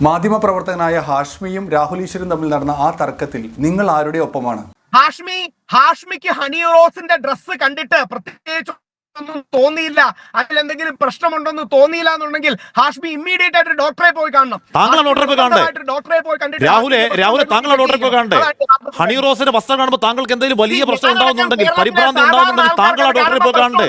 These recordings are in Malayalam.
മാധ്യമപ്രവർത്തകനായ ഹാഷ്മിയും രാഹുൽ ഈശ്വരും തമ്മിൽ നടന്ന ആ തർക്കത്തിൽ നിങ്ങൾ ആരുടെ ഒപ്പമാണ്? ഹാഷ്മി ഹാഷ്മിക്ക് ഹണി റോസിന്റെ ഡ്രസ്സ് കണ്ടിട്ട് പ്രത്യേകിച്ച് ഒന്നും തോന്നിയില്ല. അതിൽ എന്തെങ്കിലും പ്രശ്നമുണ്ടെന്ന് തോന്നിയില്ല എന്നുണ്ടെങ്കിൽ ഹാഷ്മി ഇമ്മീഡിയറ്റ് ആയിട്ട് ഡോക്ടറെ പോയി കാണണം. താങ്കളെ ഡോക്ടറെ പോയി കാണണ്ടേ? ഡോക്ടറെ പോയി കണ്ടിട്ട് രാഹുലെ രാഹുലെ താങ്കൾ ഡോക്ടറെ പോയി കാണണ്ടേ? ഹണി റോസിന്റെ വസ്ത്രം കാണുമ്പോൾ താങ്കൾക്ക് എന്തെങ്കിലും വലിയ പ്രശ്നം ഉണ്ടാവുന്നുണ്ടെങ്കിൽ പരിഭ്രാന്തി ഉണ്ടാവുന്നുണ്ടെങ്കിൽ ആൾക്കാർക്ക് ഡോക്ടറെ പോയി കാണണ്ടേ?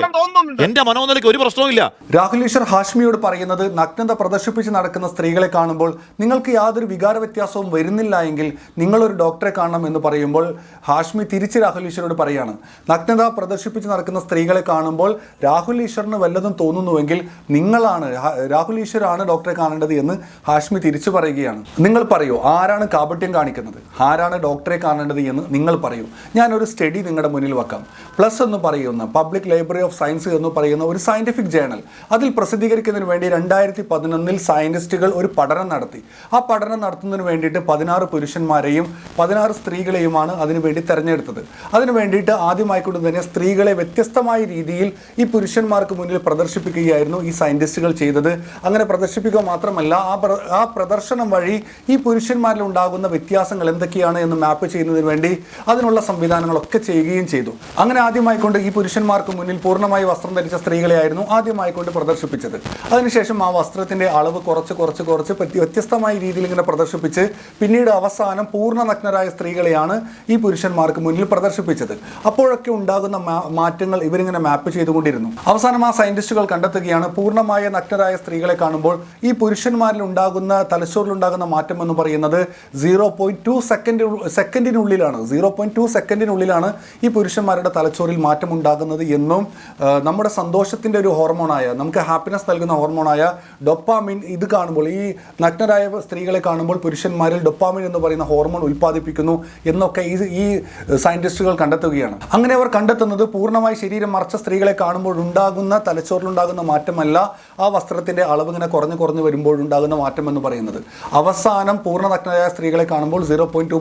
എന്റെ മനോനിലയ്ക്ക് ഒരു പ്രശ്നവുമില്ല. രാഹുൽ ഈശ്വർ ഹാഷ്മിയോട് പറയുന്നത് നഗ്നത പ്രദർശിപ്പിച്ച് നടക്കുന്ന സ്ത്രീകളെ കാണുമ്പോൾ നിങ്ങൾക്ക് യാതൊരു വികാര വ്യത്യാസവും വരുന്നില്ല എങ്കിൽ നിങ്ങളൊരു ഡോക്ടറെ കാണണം എന്ന് പറയുമ്പോൾ ഹാഷ്മി തിരിച്ച് രാഹുൽ ഈശ്വരോട് പറയാണ്. നഗ്നത പ്രദർശിപ്പിച്ച് നടക്കുന്ന സ്ത്രീകളെ കാണുമ്പോൾ രാഹുൽ ഈശ്വറിന് വല്ലതും തോന്നുന്നുവെങ്കിൽ നിങ്ങളാണ് രാഹുൽ ഈശ്വരാണ് ഡോക്ടറെ കാണേണ്ടത് എന്ന് ഹാഷ്മി തിരിച്ചു പറയുകയാണ്. നിങ്ങൾ പറയൂ ആരാണ് കാപട്യം കാണിക്കുന്നത്? ആരാണ് ഡോക്ടറെ കാണേണ്ടത് എന്ന് നിങ്ങൾ പറയൂ. ഞാനൊരു സ്റ്റഡി നിങ്ങളുടെ മുന്നിൽ വെക്കാം. പ്ലസ് എന്ന് പറയുന്ന പബ്ലിക് ലൈബ്രറി ഓഫ് സയൻസ് എന്ന് പറയുന്ന ഒരു സയന്റിഫിക് ജേണൽ. അതിൽ പ്രസിദ്ധീകരിക്കുന്നതിന് വേണ്ടി രണ്ടായിരത്തി പതിനൊന്നിൽ സയന്റിസ്റ്റുകൾ ഒരു പഠനം നടത്തി. ആ പഠനം നടത്തുന്നതിന് വേണ്ടിയിട്ട് പതിനാറ് പുരുഷന്മാരെയും പതിനാറ് സ്ത്രീകളെയുമാണ് അതിനുവേണ്ടി തെരഞ്ഞെടുത്തത്. അതിനു വേണ്ടിയിട്ട് ആദ്യമായിക്കൊണ്ട് തന്നെ സ്ത്രീകളെ വ്യത്യസ്തമായ രീതിയിൽ ഈ പുരുഷന്മാർക്ക് മുന്നിൽ പ്രദർശിപ്പിക്കുകയായിരുന്നു ഈ സയന്റിസ്റ്റുകൾ ചെയ്തത്. അങ്ങനെ പ്രദർശിപ്പിക്കുക മാത്രമല്ല ആ ആ പ്രദർശനം വഴി ഈ പുരുഷന്മാരിൽ ഉണ്ടാകുന്ന വ്യത്യാസങ്ങൾ എന്തൊക്കെയാണ് എന്ന് മാപ്പ് ചെയ്യുന്നതിന് വേണ്ടി അതിനുള്ള സംവിധാനങ്ങളൊക്കെ ചെയ്യുകയും ചെയ്തു. അങ്ങനെ ആദ്യമായിക്കൊണ്ട് ഈ പുരുഷന്മാർക്ക് മുന്നിൽ പൂർണമായി വസ്ത്രം ധരിച്ച സ്ത്രീകളെയായിരുന്നു ആദ്യമായിക്കൊണ്ട് പ്രദർശിപ്പിച്ചത്. അതിനുശേഷം ആ വസ്ത്രത്തിന്റെ അളവ് കുറച്ച് കുറച്ച് കുറച്ച് വ്യത്യസ്തമായ രീതിയിൽ ഇങ്ങനെ പ്രദർശിപ്പിച്ച് പിന്നീട് അവസാനം പൂർണ നഗ്നരായ സ്ത്രീകളെയാണ് ഈ പുരുഷന്മാർക്ക് മുന്നിൽ പ്രദർശിപ്പിച്ചത്. അപ്പോഴൊക്കെ ഉണ്ടാകുന്ന മാറ്റങ്ങൾ ഇവരിങ്ങനെ മാപ്പ് ചെയ്തുകൊണ്ടിരുന്നു അവസാനം ആ സയന്റിസ്റ്റുകൾ കണ്ടെത്തുകയാണ് പൂർണമായ നഗ്നരായ സ്ത്രീകളെ കാണുമ്പോൾ ഈ പുരുഷന്മാരിൽ ഉണ്ടാകുന്ന തലച്ചോറിൽ ഉണ്ടാകുന്ന മാറ്റം എന്ന് പറയുന്നത് സീറോ പോയിന്റ് ടു സെക്കൻഡ് സെക്കൻഡിനുള്ളിലാണ് സീറോ പോയിന്റ് ടു സെക്കൻഡിനുള്ളിലാണ് ഈ പുരുഷന്മാരുടെ തലച്ചോറിൽ മാറ്റം ഉണ്ടാകുന്നത് എന്നും നമ്മുടെ സന്തോഷത്തിന്റെ ഒരു ഹോർമോണായ നമുക്ക് ഹാപ്പിനെസ് നൽകുന്ന ഹോർമോണായ ഡൊപ്പാമിൻ ഇത് കാണുമ്പോൾ ഈ നഗ്നരായ സ്ത്രീകളെ കാണുമ്പോൾ പുരുഷന്മാരിൽ ഡൊപ്പാമിൻ എന്ന് പറയുന്ന ഹോർമോൺ ഉൽപ്പാദിപ്പിക്കുന്നു എന്നൊക്കെ ഈ ഈ കണ്ടെത്തുകയാണ്. അങ്ങനെ അവർ കണ്ടെത്തുന്നത് പൂർണമായി ശരീരം മറച്ച സ്ത്രീകളെ കാണുമ്പോൾ ഉണ്ടാകുന്ന തലച്ചോറിലുണ്ടാകുന്ന മാറ്റമല്ല ആ വസ്ത്രത്തിന്റെ അളവ് ഇങ്ങനെ കുറഞ്ഞു കുറഞ്ഞു വരുമ്പോഴുണ്ടാകുന്ന മാറ്റം എന്ന് പറയുന്നത്. അവസാനം പൂർണ നഗ്നരായ സ്ത്രീകളെ കാണുമ്പോൾ സീറോ പോയിന്റ് ടു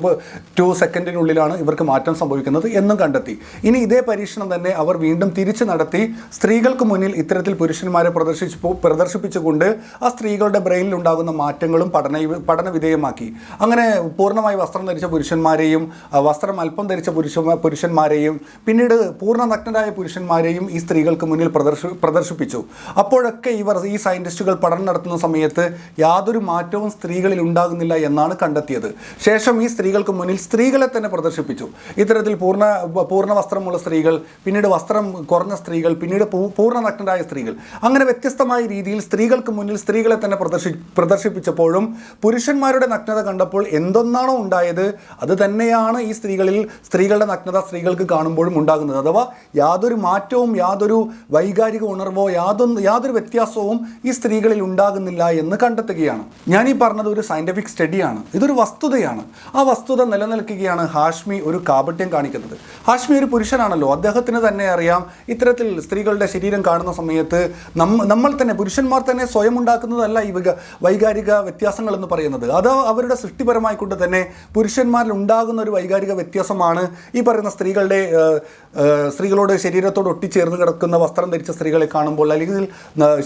ടു സെക്കൻഡിനുള്ളിലാണ് ഇവർക്ക് മാറ്റം സംഭവിക്കുന്നത് എന്നും കണ്ടെത്തി. ഇനി ഇതേ പരീക്ഷണം തന്നെ അവർ വീണ്ടും തിരിച്ചു നടത്തി. സ്ത്രീകൾക്ക് മുന്നിൽ ഇത്തരത്തിൽ പുരുഷന്മാരെ പ്രദർശിച്ചു പ്രദർശിപ്പിച്ചുകൊണ്ട് ആ സ്ത്രീകളുടെ ബ്രെയിനിൽ ഉണ്ടാകുന്ന മാറ്റങ്ങളും പഠന പഠന വിധേയമാക്കി. അങ്ങനെ പൂർണമായി വസ്ത്രം ധരിച്ച പുരുഷന്മാരെയും വസ്ത്രം അല്പം ധരിച്ച പുരുഷ പുരുഷന്മാരെയും പിന്നീട് പൂർണ നഗ്നരായ പുരുഷന്മാരെയും ഈ സ്ത്രീകൾക്ക് മുന്നിൽ പ്രദർശി പ്രദർശിപ്പിച്ചു. അപ്പോഴൊക്കെ ഇവർ ഈ സയന്റിസ്റ്റുകൾ പഠനം നടത്തുന്ന സമയത്ത് യാതൊരു മാറ്റവും സ്ത്രീകളിൽ ഉണ്ടാകുന്നില്ല എന്നാണ് കണ്ടെത്തിയത്. ശേഷം ഈ സ്ത്രീകൾക്ക് മുന്നിൽ സ്ത്രീകളെ തന്നെ പ്രദർശിപ്പിച്ചു. ഇത്തരത്തിൽ പൂർണ പൂർണ വസ്ത്രമുള്ള സ്ത്രീകൾ പിന്നീട് വസ്ത്രം കുറഞ്ഞ സ്ത്രീകൾ പിന്നീട് പൂർണ നഗ്നരായ സ്ത്രീകൾ. അങ്ങനെ വ്യത്യസ്തമായ രീതിയിൽ സ്ത്രീകൾക്ക് മുന്നിൽ സ്ത്രീകളെ തന്നെ പ്രദർശി പ്രദർശിപ്പിച്ചപ്പോഴും പുരുഷന്മാരുടെ നഗ്നത കണ്ടപ്പോൾ എന്തൊന്നാണോ ഉണ്ടായത് അത് തന്നെയാണ് ഈ സ്ത്രീകളിൽ സ്ത്രീകളുടെ നഗ്നത സ്ത്രീകൾക്ക് കാണുമ്പോഴും ഉണ്ടാകുന്നത്. അഥവാ യാതൊരു മാറ്റവും യാതൊരു വൈകാരിക ഉണർവോ യാതൊന്ന് യാതൊരു വ്യത്യാസവും ഈ സ്ത്രീകളിൽ ഉണ്ടാകുന്നില്ല എന്ന് കണ്ടെത്തുകയാണ്. ഞാൻ ഈ പറഞ്ഞത് ഒരു സയന്റിഫിക് സ്റ്റഡിയാണ് ഇതൊരു വസ്തുതയാണ്. ആ വസ്തുത നിലനിൽക്കുകയാണ് ഹാഷ്മി ഒരു കാപട്യം കാണിക്കുന്നത്. ഹാഷ്മി ഒരു പുരുഷനാണല്ലോ. അദ്ദേഹത്തിന് തന്നെ അറിയാം ഇത്തരത്തിൽ സ്ത്രീകളുടെ ശരീരം കാണുന്ന സമയത്ത് നമ്മൾ തന്നെ പുരുഷന്മാർ തന്നെ സ്വയം ഉണ്ടാക്കുന്നതല്ല ഈ വൈകാരിക വ്യത്യാസങ്ങൾ എന്ന് പറയുന്നത്. അത് അവരുടെ സൃഷ്ടിപരമായിക്കൊണ്ട് തന്നെ പുരുഷന്മാരിൽ ഉണ്ടാകുന്ന ഒരു വൈകാരിക വ്യത്യാസമാണ് ഈ പറയുന്ന സ്ത്രീകളുടെ സ്ത്രീകളോട് ശരീരത്തോട് ഒട്ടിച്ചേർന്ന് കിടക്കുന്ന വസ്ത്രം ധരിച്ച സ്ത്രീകളെ കാണുമ്പോൾ അല്ലെങ്കിൽ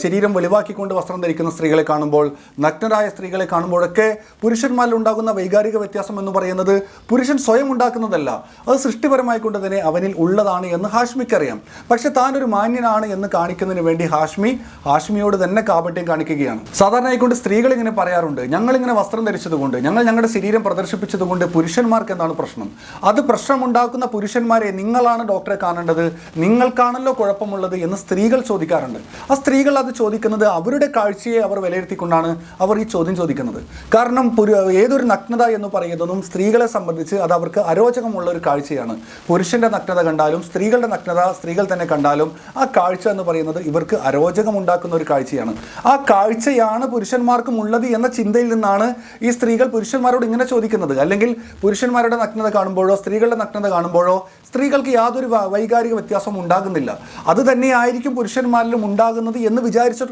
ശരീരം വലുവാക്കിക്കൊണ്ട് വസ്ത്രം ധരിക്കുന്ന സ്ത്രീകളെ കാണുമ്പോൾ നഗ്നരായ സ്ത്രീകളെ കാണുമ്പോഴൊക്കെ പുരുഷന്മാരിൽ ഉണ്ടാകുന്ന വൈകാരിക വ്യത്യാസം എന്ന് പറയുന്നത് പുരുഷൻ സ്വയം ഉണ്ടാക്കുന്നതല്ല. അത് സൃഷ്ടിപരമായി കൊണ്ട് തന്നെ അവനിൽ ഉള്ളതാണ് എന്ന് ഹാഷ്മിക്ക് അറിയാം. പക്ഷെ താൻ ഒരു മാന്യനാണ് എന്ന് കാണിക്കുന്നതിന് വേണ്ടി ഹാഷ്മി ഹാഷ്മിയോട് തന്നെ കാപട്യം കാണിക്കുകയാണ്. സാധാരണയായിക്കൊണ്ട് സ്ത്രീകൾ ഇങ്ങനെ പറയാറുണ്ട് ഞങ്ങൾ ഇങ്ങനെ വസ്ത്രം ധരിച്ചതുകൊണ്ട് ഞങ്ങൾ ഞങ്ങളുടെ ശരീരം പ്രദർശിപ്പിച്ചതുകൊണ്ട് പുരുഷന്മാർക്ക് എന്താണ് പ്രശ്നം? അത് പ്രശ്നമുണ്ടാക്കുന്ന പുരുഷന്മാരെ നിങ്ങളാണ് ഡോക്ടറെ കാണേണ്ടത്. നിങ്ങൾക്കാണല്ലോ കുഴപ്പമുള്ളത് എന്ന് സ്ത്രീകൾ ചോദിക്കാറുണ്ട്. ആ സ്ത്രീകൾ അത് ചോദിക്കുന്നത് അവരുടെ കാഴ്ചയെ അവർ വിലയിരുത്തിക്കൊണ്ടാണ് അവർ ഈ ചോദ്യം ചോദിക്കുന്നത്. കാരണം ഏതൊരു നഗ്നത എന്ന് പറയുന്നതും സ്ത്രീകളെ സംബന്ധിച്ച് അത് അവർക്ക് അരോചകമുള്ള ഒരു കാഴ്ചയാണ്. പുരുഷന്റെ നഗ്നത കണ്ടാലും സ്ത്രീകളുടെ നഗ്നത സ്ത്രീകൾ തന്നെ കണ്ടാലും ആ കാഴ്ച എന്ന് പറയുന്നത് ഇവർക്ക് അരോചകമുണ്ടാക്കുന്ന ഒരു കാഴ്ചയാണ്. ആ കാഴ്ചയാണ് പുരുഷന്മാർക്കും ഉള്ളത് എന്ന ചിന്തയിൽ നിന്നാണ് ഈ സ്ത്രീകൾ പുരുഷന്മാരോട് ഇങ്ങനെ ചോദിക്കുന്നത്. അല്ലെങ്കിൽ പുരുഷന്മാരുടെ നഗ്നത കാണുമ്പോഴോ സ്ത്രീകളുടെ നഗ്നത കാണുമ്പോഴോ സ്ത്രീകൾക്ക് യാതൊരു വൈകാരിക വ്യത്യാസവും ഉണ്ടാകുന്നില്ല. അത് തന്നെയായിരിക്കും പുരുഷന്മാരിലും ഉണ്ടാകുന്നത് എന്ന് വിചാരിച്ച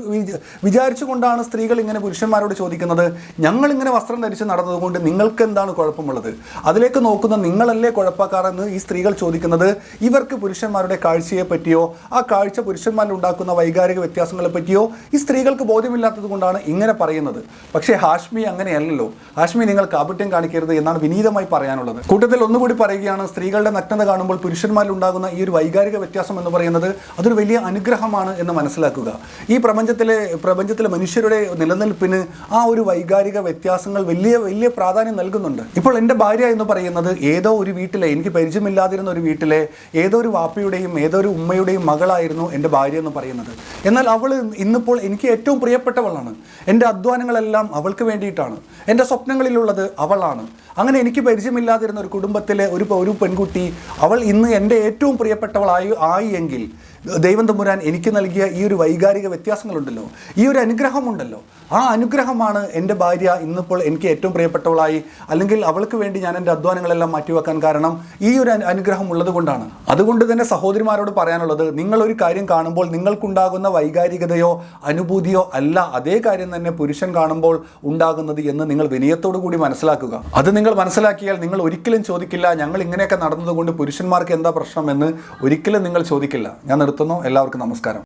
വിചാരിച്ചുകൊണ്ടാണ് സ്ത്രീകൾ ഇങ്ങനെ പുരുഷന്മാരോട് ചോദിക്കുന്നത്. ഞങ്ങൾ ഇങ്ങനെ വസ്ത്രം ധരിച്ച് നടന്നതുകൊണ്ട് നിങ്ങൾക്ക് എന്താണ് കുഴപ്പമുള്ളത്? അതിലേക്ക് നോക്കുന്ന നിങ്ങളല്ലേ കുഴപ്പക്കാരെന്ന് ഈ സ്ത്രീകൾ ചോദിക്കുന്നത്. ഇവർക്ക് പുരുഷന്മാരുടെ കാഴ്ചയെ പറ്റിയോ ആ കാഴ്ച പുരുഷന്മാരിൽ ഉണ്ടാക്കുന്ന വൈകാരിക വ്യത്യാസങ്ങളെ പറ്റിയോ ഈ സ്ത്രീകൾക്ക് ബോധ്യമില്ലാത്തത് കൊണ്ടാണ് ഇങ്ങനെ പറയുന്നത്. പക്ഷേ ഹാഷ്മി അങ്ങനെയല്ലല്ലോ. ഹാഷ്മി നിങ്ങൾ കാപട്യം കാണിക്കരുത് എന്നാണ് വിനീതമായി പറയാനുള്ളത്. കൂട്ടത്തിൽ ഒന്നുകൂടി പറയുകയാണ് സ്ത്രീകളുടെ നഗ്നത കാണുമ്പോൾ പുരുഷന്മാരിൽ ഉണ്ടാകുന്ന ഈ ഒരു വൈകാരിക വ്യത്യാസം എന്ന് പറയുന്നത് അതൊരു വലിയ അനുഗ്രഹമാണ് എന്ന് മനസ്സിലാക്കുക. ഈ പ്രപഞ്ചത്തിലെ പ്രപഞ്ചത്തിലെ മനുഷ്യരുടെ നിലനിൽപ്പിന് ആ ഒരു വൈകാരിക വ്യത്യാസങ്ങൾ വലിയ വലിയ പ്രാധാന്യം നൽകുന്നുണ്ട്. ഇപ്പോൾ എന്റെ ഭാര്യ എന്ന് പറയുന്നത് ഏതോ ഒരു വീട്ടിലെ എനിക്ക് പരിചയമില്ലാതിരുന്ന ഒരു വീട്ടിലെ ഏതോ ഒരു വാപ്പയുടെയും ഏതോ ഒരു ഉമ്മയുടെയും മകളായിരുന്നു എന്റെ ഭാര്യ എന്ന് പറയുന്നത്. എന്നാൽ അവൾ ഇന്നിപ്പോൾ എനിക്ക് ഏറ്റവും പ്രിയപ്പെട്ടവളാണ്. എന്റെ അധ്വാനങ്ങളെല്ലാം അവൾക്ക് വേണ്ടിയിട്ടാണ്. എന്റെ സ്വപ്നങ്ങളിലുള്ളത് അവളാണ്. അങ്ങനെ എനിക്ക് പരിചയമില്ലാതിരുന്ന ഒരു കുടുംബത്തിലെ ഒരു ഒരു പെൺകുട്ടി അവൾ ഇന്ന് എന്റെ ഏറ്റവും പ്രിയപ്പെട്ടവളായി ആയി എങ്കിൽ ദൈവം തമ്പുരാൻ എനിക്ക് നൽകിയ ഈ ഒരു വൈകാരിക വ്യത്യാസങ്ങളുണ്ടല്ലോ. ഈ ഒരു അനുഗ്രഹമുണ്ടല്ലോ. ആ അനുഗ്രഹമാണ് എന്റെ ഭാര്യ ഇന്നിപ്പോൾ എനിക്ക് ഏറ്റവും പ്രിയപ്പെട്ടവളായി അല്ലെങ്കിൽ അവൾക്ക് വേണ്ടി ഞാൻ എന്റെ അധ്വാനങ്ങളെല്ലാം മാറ്റിവെക്കാൻ കാരണം ഈ ഒരു അനു- അനുഗ്രഹം ഉള്ളത് കൊണ്ടാണ് അതുകൊണ്ട് തന്നെ സഹോദരിമാരോട് പറയാനുള്ളത് നിങ്ങളൊരു കാര്യം കാണുമ്പോൾ നിങ്ങൾക്കുണ്ടാകുന്ന വൈകാരികതയോ അനുഭൂതിയോ അല്ല. അതേ കാര്യം തന്നെ പുരുഷൻ കാണുമ്പോൾ ഉണ്ടാകുന്നത് എന്ന് നിങ്ങൾ വിനയത്തോടു കൂടി മനസ്സിലാക്കുക. അത് നിങ്ങൾ മനസ്സിലാക്കിയാൽ നിങ്ങൾ ഒരിക്കലും ചോദിക്കില്ല ഞങ്ങൾ ഇങ്ങനെയൊക്കെ നടന്നതുകൊണ്ട് പുരുഷന്മാർക്ക് എന്താ പ്രശ്നം എന്ന് ഒരിക്കലും നിങ്ങൾ ചോദിക്കില്ല. ഞാൻ നിർത്തുന്നു. എല്ലാവർക്കും നമസ്കാരം.